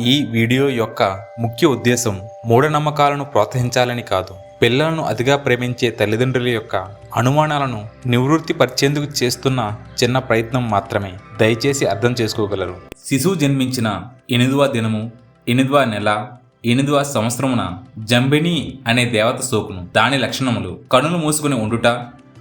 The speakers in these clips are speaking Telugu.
ఈ వీడియో యొక్క ముఖ్య ఉద్దేశం మూఢనమ్మకాలను ప్రోత్సహించాలని కాదు. పిల్లలను అతిగా ప్రేమించే తల్లిదండ్రుల యొక్క అనుమానాలను నివృత్తి పరిచేందుకు చేస్తున్న చిన్న ప్రయత్నం మాత్రమే. దయచేసి అర్థం చేసుకోగలరు. శిశువు జన్మించిన ఎనిమిదవ దినము ఎనిమిదవ నెల ఎనిమిదవ సంవత్సరమున జంబిని అనే దేవత సోకును దాని లక్షణములు కనులు మూసుకుని ఉండుట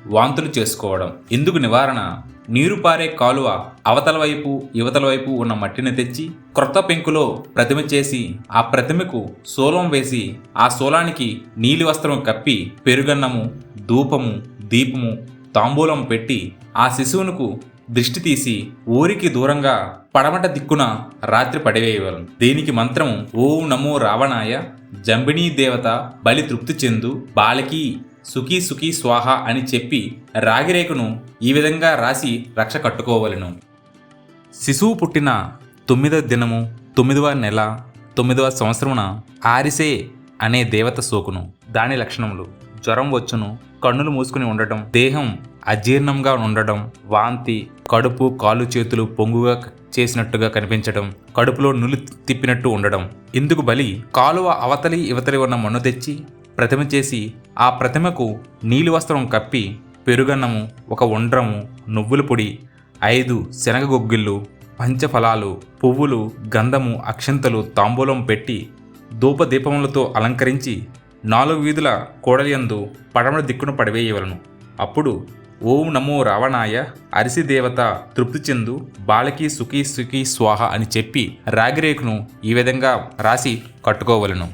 వాంతులు చేసుకోవడం. ఇందుకు నివారణ నీరు పారే కాలువ అవతల వైపు యువతల వైపు ఉన్న మట్టిని తెచ్చి క్రొత్త పెంకులో ప్రతిమ చేసి ఆ ప్రతిమకు సోలం వేసి ఆ సోలానికి నీలి వస్త్రం కప్పి పెరుగన్నము ధూపము దీపము తాంబూలం పెట్టి ఆ శిశువునకు దృష్టి తీసి ఊరికి దూరంగా పడమట దిక్కున రాత్రి పడివేయవలను. దీనికి మంత్రం ఓం నమో రావణాయ జంబినీ దేవత బలి తృప్తి చెందు బాలకి సుఖీ సుఖీ స్వాహ అని చెప్పి రాగిరేకును ఈ విధంగా రాసి రక్ష కట్టుకోవలను. శిశువు పుట్టిన తొమ్మిదవ దినము తొమ్మిదవ నెల తొమ్మిదవ సంవత్సరమున ఆరిసే అనే దేవత సోకును. దాని లక్షణములు. జ్వరం వచ్చును కన్నులు మూసుకుని ఉండటం దేహం అజీర్ణంగా ఉండడం వాంతి కడుపు కాలు చేతులు పొంగుగా చేసినట్టుగా కనిపించడం కడుపులో నులి తిప్పినట్టు ఉండడం ఇందుకు బలి కాలువ అవతలి ఇవతలి ఉన్న మన్ను తెచ్చి ప్రతిమ చేసి ఆ ప్రతిమకు నీలి వస్త్రం కప్పి పెరుగన్నము ఒక ఉండ్రము నువ్వుల పొడి ఐదు శనగ గొగ్గిళ్ళు పంచఫలాలు పువ్వులు గంధము అక్షంతలు తాంబూలం పెట్టి ధూపదీపములతో అలంకరించి నాలుగు వీధుల కోడలియందు పడమర దిక్కును పడవేయవలను. అప్పుడు ఓం నమో రావణాయ అరిసి దేవత తృప్తి చెందు బాలకి సుఖీ సుఖీ స్వాహ అని చెప్పి రాగిరేకును ఈ విధంగా రాసి కట్టుకోవలను.